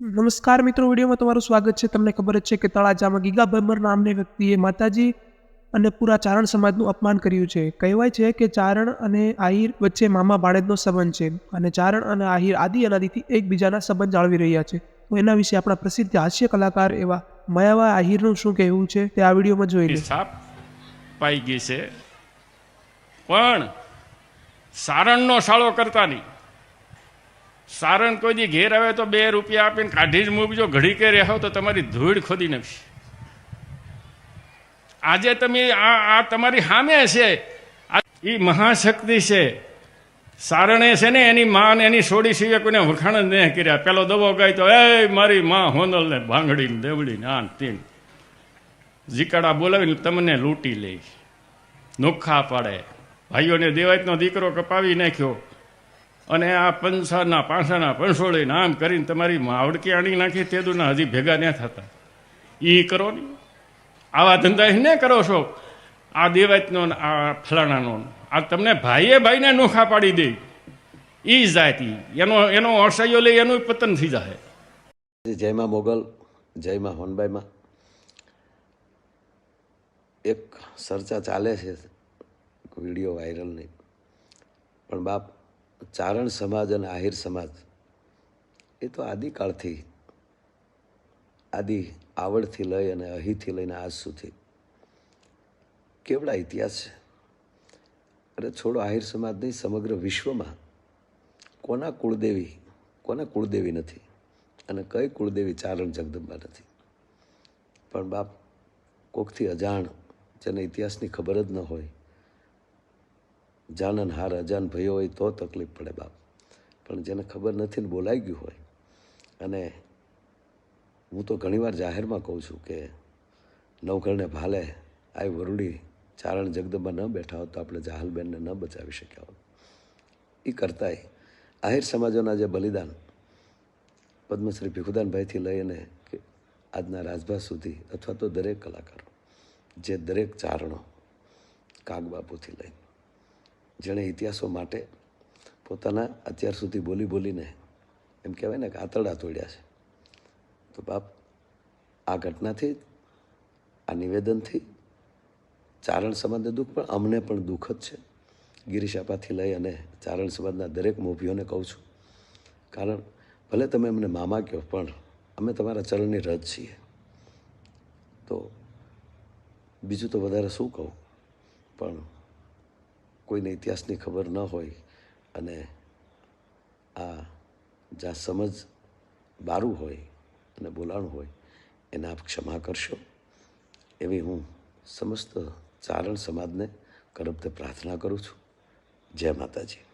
નમસ્કાર મિત્રો, વિડીયોમાં તમારું સ્વાગત છે. તમને ખબર જ છે કે તળાજામાં ગીગા ભમર નામની વ્યક્તિએ માતાજી અને પૂરા ચારણ સમાજનું અપમાન કર્યું છે. કહેવાય છે કે ચારણ અને આહિર વચ્ચે મામા ભાણેજનો સંબંધ છે અને ચારણ અને આહિર આદિ અનાદિથી એકબીજાના સંબંધ જાળવી રહ્યા છે. તો એના વિશે આપણા પ્રસિદ્ધ હાસ્ય કલાકાર એવા મયાવા આહિરનું શું કહેવું છે તે આ વિડીયોમાં જોઈ લે. સાપ પાઈ ગઈ છે. પણ સારણનો સાળો કરતા નહીં. સારણ કોઈ ઘેર આવે તો બે રૂપિયા આપીને કાઢી જ મૂકજો. ઘડી કે રહેવો તો તમારી ધૂળ ખોદી નાખશે. આજે તમે આ આ તમારી સામે છે. એ મહાશક્તિ છે. સારણે છે ને એની માં એની સોડી સિવાય કોઈને વખાણ જ નહીં કર્યા. પેલો દવો ગાય તો એ મારી માં હોનલ ને ભાંગડી ને દેવડી ને આન તીન. જીકાડા બોલાવીને તમને લૂંટી લે. નોખા પાડે. ભાઈઓને દેવાયતનો દીકરો કપાવી નાખ્યો. અને આ પંસાના પાંસાના પંસોળીને નામ કરીને તમારી માવડકી આણી નાખી, તે દુના હજી ભેગા ન થતા. એ કરો ને. આવા ધંધા ને કરો છો. આ દેવાતનો આ ફલાણાનો આ તમને ભાઈએ ભાઈને નોખા પાડી દે. એ જાતિ. એનો એનો અસહ્યો લઈ એનું પતન થઈ જાય જયમાં મોગલ, જયમાં હોનબાઈમાં. એક ચર્ચા ચાલે છે. વીડિયો વાયરલ નહીં. પણ બાપ ચારણ સમાજ અને આહિર સમાજ, એ તો આદિકાળથી, આદિ આવડથી લઈ અને અહીંથી લઈને આજ સુધી કેવડા ઇતિહાસ છે? અરે છોડો, આહિર સમાજની સમગ્ર વિશ્વમાં કોના કુળદેવી કોના કુળદેવી નથી અને કઈ કુળદેવી ચારણ જગદંબા નથી? પણ બાપ, કોકથી અજાણ જેને ઇતિહાસની ખબર જ ન હોય જાનન હાર અજાન ભયો હોય તો તકલીફ પડે બાપ. પણ જેને ખબર નથી ને બોલાઈ ગયું હોય, અને હું તો ઘણીવાર જાહેરમાં કહું છું કે નવઘરને ભાલે આ વરુડી ચારણ જગદંબા ન બેઠા હોત તો આપણે જાહલબેનને ન બચાવી શક્યા હોત. એ કરતાંય આહિર સમાજોના જે બલિદાન પદ્મશ્રી ભીખુદાનભાઈથી લઈને આજના રાજભા સુધી અથવા તો દરેક કલાકારો, જે દરેક ચારણો કાગબાપુથી લઈને જેણે ઇતિહાસો માટે પોતાના અત્યાર સુધી બોલી બોલીને એમ કહેવાય ને કે આતરડા તોડ્યા છે. તો બાપ, આ ઘટનાથી, આ નિવેદનથી ચારણ સમાજને દુઃખ, પણ અમને પણ દુઃખ જ છે. ગિરિશાપાથી લઈ અને ચારણ સમાજના દરેક મોભીઓને કહું છું. કારણ, ભલે તમે અમને મામા કહો, પણ અમે તમારા ચરણની રજ છીએ. તો બીજું તો વધારે શું કહું? પણ કોઈને ઇતિહાસની ખબર ન હોય અને આ જ્યાં સમજ બારું હોય અને બોલાણું હોય, એને આપ ક્ષમા કરશો. એવી હું સમસ્ત ચારણ સમાજને કરબતે પ્રાર્થના કરું છું. જય માતાજી.